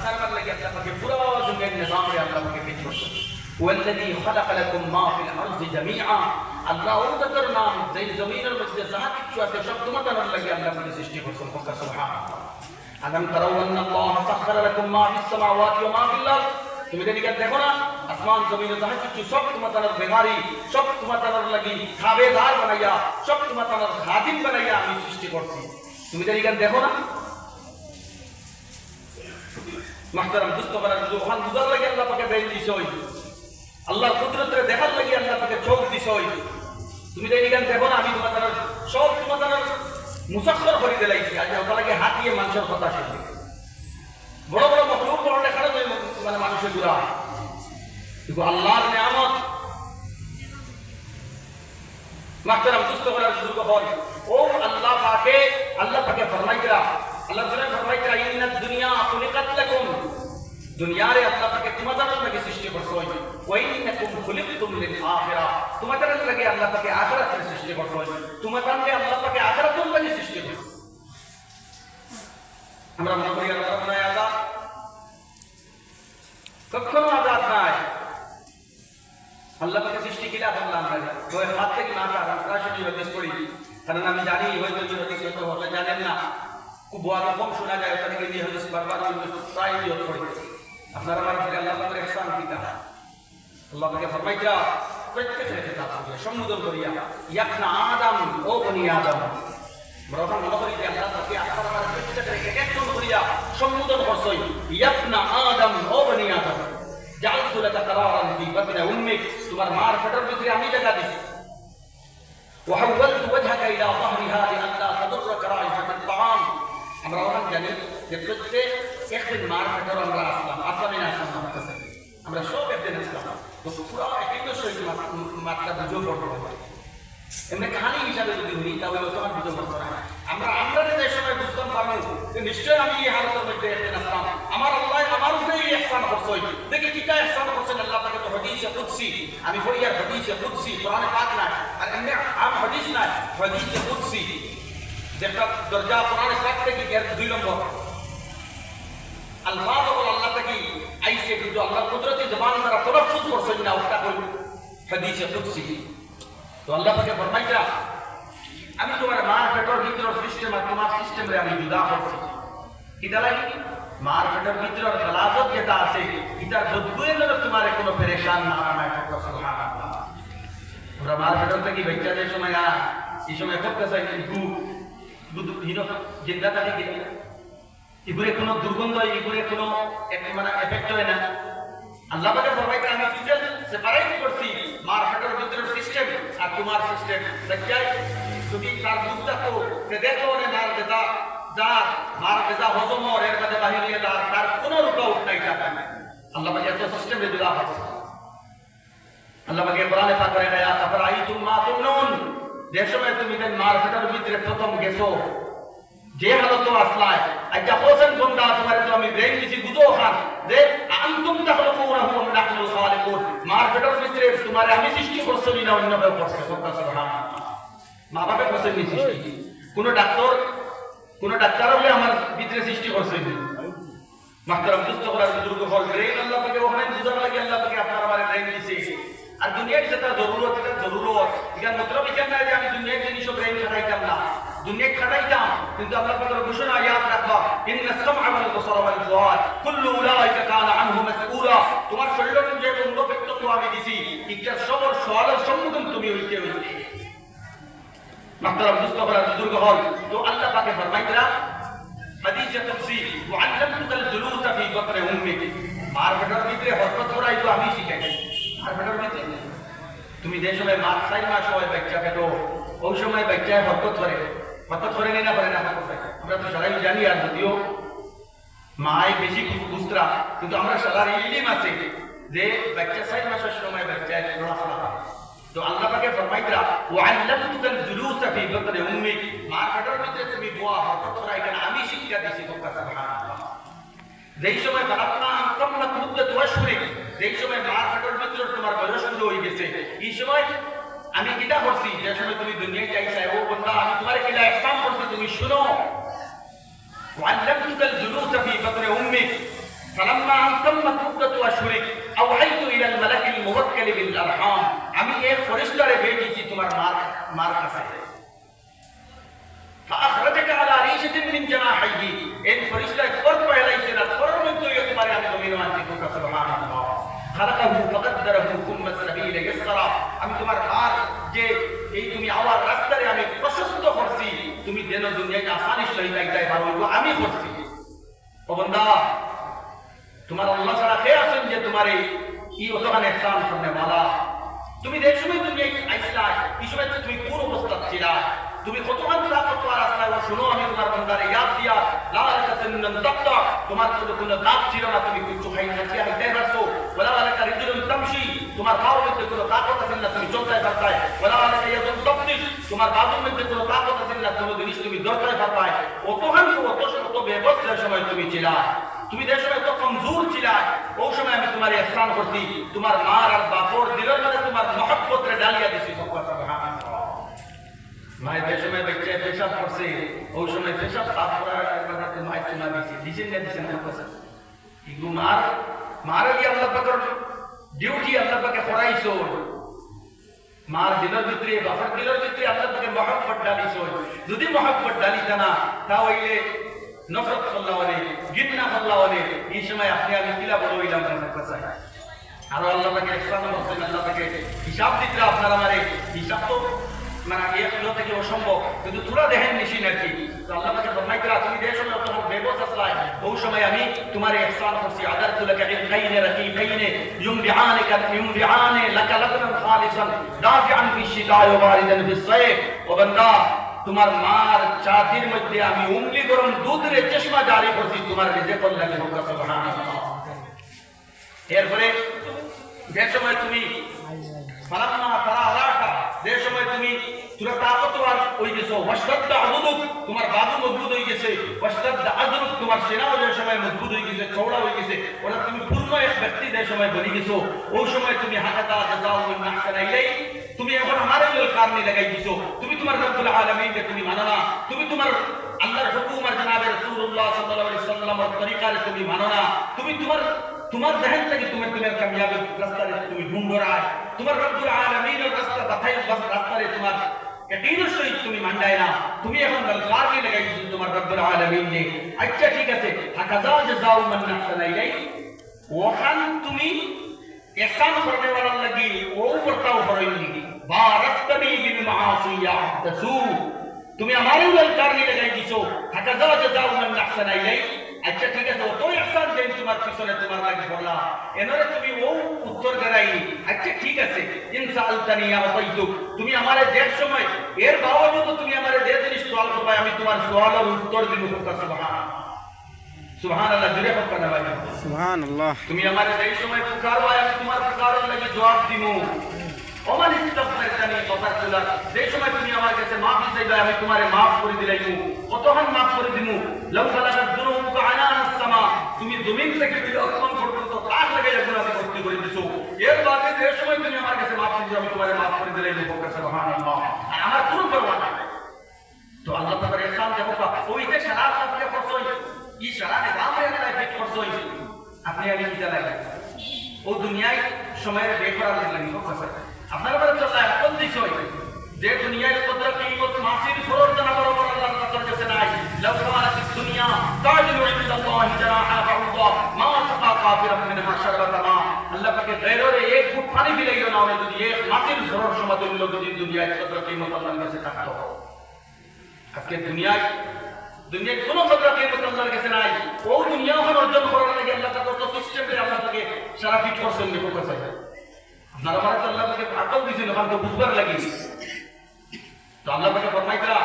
সারবার লাগে আল্লাহ পাকে পুরো যুগের নিজাম রে আল্লাহ পাকে ফিট করতে والذي خلق لكم ما في الارض جميعا আল্লাহ ও তাদের নাম যেই জমিনের মধ্যে যা কিছু আছে সব তোমার কারণ লাগে আল্লাহ পাকে সৃষ্টি করছেন কথা সুবহানাল্লাহ আলম তারাও আন আল্লাহ সাখখারা লাকুম মা ফিস সামাওয়াতি ওয়া মা ফিল আরদ তুমি এদিকে দেখো না আসমান জমিনে যাহা কিছু দেখো না মাহতারাম দুস্থ করার ওখান বুঝার লাগে আল্লাহ পাকে বেল দেখার লাগে আল্লাহ পাকে চোখ দিছই তুমি তো এইখান দেখো না, আমি তোমার সব তোমার করে আজ ওটা লাগে মানুষের কথা শুনবে। বড় বড় মখলুক মানে মানুষের কিন্তু আল্লাহর ও আল্লাহ পাকে আল্লাহ পাকে ফরমাইরা আল্লাহ তাআলা ফরমাইরা ইন্না দুনিয়া খুলিকাত লাকুম। দুনিয়ারে আল্লাহ পাকে তোমাদের লাগে সৃষ্টি করছ ওয়া ইন্নাকুম খুলিকতুম লিল আখিরা। তোমাদের লাগে আল্লাহ পাকে আখিরাতের সৃষ্টি করছ তোমাদের লাগে আল্লাহ পাকে আখিরাতের লাগে সৃষ্টি করছ আমরা মনে করি, আল্লাহ মনে হয় আজাদ। কখনো আজাদ নাই। আল্লাহ পাকে সৃষ্টি কিলা করলাম আমরা ওই হাত থেকে না আমরা সরাসরি হদিস করি। কারণ আমি জানি, হয়তো যে হদিস হয়তো হবে জানেন না। খুব বড় কম শোনা যায় ওখানে গিয়ে নিয়ে হদিস বারবার প্রায় নিয়োগ করি। আপনারা আমার ফিরে আল্লাহ পাকের ইহসান পিতা আল্লাহ পাকে ফরমাইতা প্রত্যেক রেখে তার সম্বোধন করিয়া ইয়াকনা আদম ও বনি আদম আমরা ওখানে মনে করি যে আল্লাহ পাকে আপনার আমার প্রত্যেক রেখে এক একজন করিয়া সম্বোধন করছই ইয়াকনা আদম ও বনি আদম জালতু লাকা কারারান ফি বাতনি উম্মিক তোমার মার পেটের ভিতরে আমি জায়গা দিছি وحولت وجهك الى ظهرها لئلا تضرك رائحه الطعام আমরা ওখানে জানি যে প্রত্যেক একদিন মার পেটের আমরা আসলাম আসলামে না আসলাম আমার কাছে। আমরা সব একদিন আসলাম। পুরো একই সহিত মাত্রা বুঝেও পড়ব এমনি খানি হিসাবে যদি হই তাহলে তোমার বুঝে পড়ব না। আমরা আমরা যে সময় বুঝতাম পারব, যে নিশ্চয় আমি এই হালতের মধ্যে একদিন আসলাম। আমার আল্লাহ, আমার উপরে এই ইহসান করছই দেখি কি কা ইহসান করছেন, আল্লাহ পাকে তো হাদিসে কুদসি। আমি আর হাদিসে কুদসি, কোরআনে পাক না আর এমনি আম হাদিস না হাদিসে কুদসি। যেটা দরজা কোরআনে পাক থেকে দুই নম্বর। আলফাজ বল আল্লাহ থেকে আইসে কিন্তু আল্লাহ কুদরতি জবান দ্বারা তলফুজ করছেন না ওটা কই হাদিসে কুদসি। তো আল্লাহ পাকে ফরমাইতা আমি তোমার মার পেটর ভিতর সিস্টেম আর তোমার সিস্টেমে আমি জুদা করছি। কিটা লাগি? মার পেটর ভিতর গলাজত যেটা আছে এটার বদবুয়ে যেন তোমার কোনো পেরেশান না বানায় থাকো সুবহানাল্লাহ। তোমরা মার পেটর থেকে বাচ্চাদের সময় না এই সময় করতে চাই দুধ হীন জিন্দা থাকে এগুলো কোনো দুর্গন্ধ, এগুলো কোনো এক- মানে এফেক্ট হয় না। আল্লাহ পাকে ফরমাইতে আমি টোটাল সেপারেট করছি, মার পেটের ভিতরের সিস্টেম আর তোমার সিস্টেম বাচ্চায় যদি তার দুধটা তো সে দেখল না মার বেদা, যার মার বেদা হজম হওয়ার এর মধ্যে বাহিরে যার তার কোনো রুকাউট নাই টাকা আল্লাহ পাকে এত সিস্টেমে দিলা আছে আল্লাহ পাকে কোরআনে পাক করে গায়া তারপর আই তুম্মা তুমনুন। যে সময় তুমি মার পেটের ভিতরে প্রথম গেছো, যে হালত আসলায় আচ্ছা হোসেন বন্দা তোমার তো আমি ব্রেন দিছি, বুঝো খান যে আনতুম তাখলুকুনাহু ওয়া নাহনু খালিকুন মার পেটের ভিতরে তোমার আমি সৃষ্টি করছি না অন্য কেউ করছে। সুবহানাল্লাহ। মা বাবা করছে নি সৃষ্টি। কোন ডাক্তার কোন ডাক্তার হলে আমার ভিতরে সৃষ্টি করছে। মাস্টার দুস্থ করার বুজুর্গ হল ব্রেন, আল্লাহ পাকে ওখানে বুঝার লাগে, আল্লাহ পাকে আপনার আমার ব্রেন দিছে। আর দুনিয়ার যেটা জরুরত, এটা জরুরত। এখানে মতলব এখানে নাই যে আমি দুনিয়ার জিনিস ব্রেন খাটাইতাম না। দুনিয়া খাটাইতাম, কিন্তু আল্লাহ পাকের ঘোষণা ওয়াল বসরা ওয়াল ফুআদ, কুল্লু উলাইকা কানা আনহু মাসউলা। তোমার শরীরের যে অঙ্গ প্রত্যঙ্গ আমি দিছি ইকটার সবর সওয়ালের সম্মুখীন তুমি হইতে হইতে মাহতারাম দুস্থ বুজুর্গ হল তো আল্লাহ পাকে ফরমাইতরা হাদিসে কুদসি ওয়াল্লামতুকাল জুলুসা ফি বকরে উম্মিক। মার পেটের ভিতরে হরকত করাই তো আমি শিখাই মার পেটের ভিতরে তুমি যে সময় মাস চার মাস হয় বাচ্চা পেটো ওই সময় বাচ্চায় হরকত করে হরকত করে না করে না আমরা তো সবাই জানি আর যদিও মায় বেশি বুঝতরা কিন্তু আমরা সবার ইলিম আছে যে বাচ্চা ছয় মাসের সময় বাচ্চা পড়াশোনা করে। তো আল্লাহ পাকে ফরমাইতরা ওয়াল্লামতুকাল জুলুসা ফি বাতনি উম্মিক মার পেটের ভিতরে তুমি বোয়া হঠাৎ করে এখানে আমি শিক্ষা দিছি কাছে সুবহানাল্লাহ যেই সময় খালাকনা আনকামনা কুদ্দত ওয়াশহুরি যেই সময় মার পেটের ভিতরে তোমার বয়স হয়ে গেছে, এই সময় আমি কিটা করছি যে সময় তুমি وعلمتك الجلوس في بطن امك فلما ان تمت مدة اشهرك اوحيت الى الملك الموكل بالارحام আমি এক ফরিস্তারে বেজিছি তোমার মার মার কাছে فاخرجك على ريشه তোমার আল্লাহ ছাড়া কে আছেন যে তোমার এই ই অতখানে ইহসান করনে वाला তুমি যে সময় দুনিয়ায় আইসলা এই সময় তুমি কোন অবস্থা ছিলা? তুমি কতক্ষণ তাকত আর আসলা শুনো, আমি তোমার বন্দারে ইয়াদ দিয়া, লা লাকা সুন্নান তাক্তা, তোমার তো কোনো দাঁত ছিল না, তুমি কিছু খাই না রিজুলুন তামশি, তোমার মধ্যে কোনো তাকত আছে না, তুমি চলতে পারতাই তোমার মধ্যে কোনো তাকত আছে না জিনিস তুমি পারতাই ব্যবস্থার সময় তুমি তুমি যে সময় তো কমজোর ছিলা ওই সময় আমি তোমার ইহসান করছি। তোমার মার আর বাপর দিলের মানে তোমার মহব্বত ডালিয়া দিছি। মায়ের যে সময় বাচ্চা পেশাব করছে, ওই সময় পেশাব সাফ করার মায়ের চুনা দিছি দিছেন না দিছেন না ইগু মার মার আল্লাহ ডিউটি আল্লাহ পাকে করাইছো মার দিলের ভিতরে, বাপর দিলের ভিতরে আল্লাহ পাকে মহব্বত ডালিছো। যদি মহব্বত ডালিতা না, তাহলে নফরত করলা হলে গিটনা করলা হলে এই সময় আপনি আমি কিলা বড় হইলাম না কথা আরও আল্লাহ পাকে ইসলাম বলছেন আল্লাহ পাকে হিসাব দিতে আপনার আমারে। হিসাব তো মানে এক কিলো থেকে অসম্ভব। কিন্তু তোরা দেখেন নিশি নাকি আল্লাহ পাকে ফরমাইতরা তুমি যে সময় তোমার ব্যবস্থা চালাই ওই সময় আমি তোমার ইহসান করছি, আদার তুলাকে ইন খাইনে রাখি খাইনে ইউম বিআনে কাল ইউম বিআনে লাকা লাকান খালিসান দাফিআন ফি ওয়া বারিদান ফি সাইফ বান্দা তোমার মার চাতির মধ্যে আমি উংলি গরম দুধের চশমা জারি করছি, তোমার রিজেক লাগে হোক এরপরে যে সময় তুমি যে সময় তুমি মজবুত হয়ে গেছে ওয়াশদাদ্দা তোমার সেনাও যে সময় মজবুত হয়ে গেছে, চওড়া হয়ে গেছে, ওরা তুমি পূর্ণ এক ব্যক্তি যে সময় বনি গেছো, ওই সময় তুমি হাকাতা মিন আহসানা ইলাই তুমি এখন আমার এই কারণে লাগাই দিছো তুমি তোমার রব্বুল আলামিনকে তুমি মানো না। তুমি তোমার আল্লাহর হুকুম আর জনাবে রাসূলুল্লাহ সাল্লাল্লাহু আলাইহি সাল্লামের তরিকারে তুমি মানো না। তুমি তোমার তোমার জহন থেকে তুমি তোমার কামিয়াবি রাস্তারে তুমি ঢুন্ডরায় তোমার রব্বুল আলামিনের রাস্তা বাতাই রাস্তারে তোমার সহিত তুমি মান্ডায় না। তুমি এখন তোমার রব্বুল আচ্ছা ঠিক আছে। হাকাজা জাযাউ মান তুমি এহসান করনে वाला লাগি, ও বর্তাও করইলি বারাস্তনি বিল মাআসি ইয়াহদাসু তুমি আমারও কারণে লাগাই দিছো। হাকাজা জাযাউ মান আহসানা ইলাই আচ্ছা ঠিক আছে অত ইহসান দেন তোমার পিছনে তোমার লাগি বলা। এনরে তুমি ও উত্তর দেরাই। আচ্ছা ঠিক আছে ইনসালতানি আতাইতু তুমি আমারে দেখ সময় এর বাবজুদ তুমি আমারে যে জিনিস সওয়াল করবে আমি তোমার সওয়ালের উত্তর দিব সুবহানাল্লাহ সুবহানাল্লাহ জুড়ে হোক না ভাই। সুবহান তুমি আমার এই সময় পুকারো আমি তোমার পুকারের লাগি জবাব দিব ওমান ইস্তাগফিরতানি গফারতুলা যে সময় তুমি আমার কাছে মাফি চাইবে, আমি তোমারে মাফ করে দিলাইমু কতক্ষণ মাফ করে দিমু? তুমি জমিন থেকে আমার তো আল্লাহ তাআলার ইহসান দেখো ওইতে লাইফে করছই আপনি আমি কিটা লাগে ও দুনিয়ায় সময়ের বে করার লাগি কথা আপনার বলে চলে কোন বিষয়? যে দুনিয়ায় কদর কিমত মাসির ফরজ জানা বরাবর আল্লাহ তাআলার কাছে নাই। লাউ কামানাত দুনিয়া তাজিলু ইনদাল্লাহ জানাহা বাউদা মা সাকা কাফিরাম মিনহা শারবাতা মা আল্লাহ পাকে গয়রে এক ফুট পানি দিলাইও না, আমি যদি এক মাসির ফরজ সমাতুল্য যদি দুনিয়ায় কদর কিমত আল্লাহর কাছে থাকতো। আজকে দুনিয়ায় দুনিয়ায় কোন কদর কিমত আল্লাহর কাছে নাই। ও দুনিয়া ওখানে অর্জন করার লাগে, আল্লাহ তাআলা তো সিস্টেম করে আল্লাহ তাকে সারা ফিট করছেন দেখো কথা আমার তো আল্লাহ তাকে আকল দিয়েছিল কারণ বুঝবার লাগি তো আল্লাহ তাকে ফরমাইতরা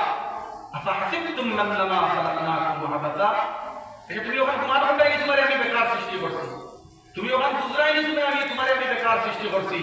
আফা হাসিবতুম মান্নামা খালাকনাকুম আবাদা এটা তুমি ওখানে তোমার ঘন্টায় তোমার আমি বেকার সৃষ্টি করছি। তুমি ওখানে বুঝরাই নি তুমি আমি তোমার আমি বেকার সৃষ্টি করছি।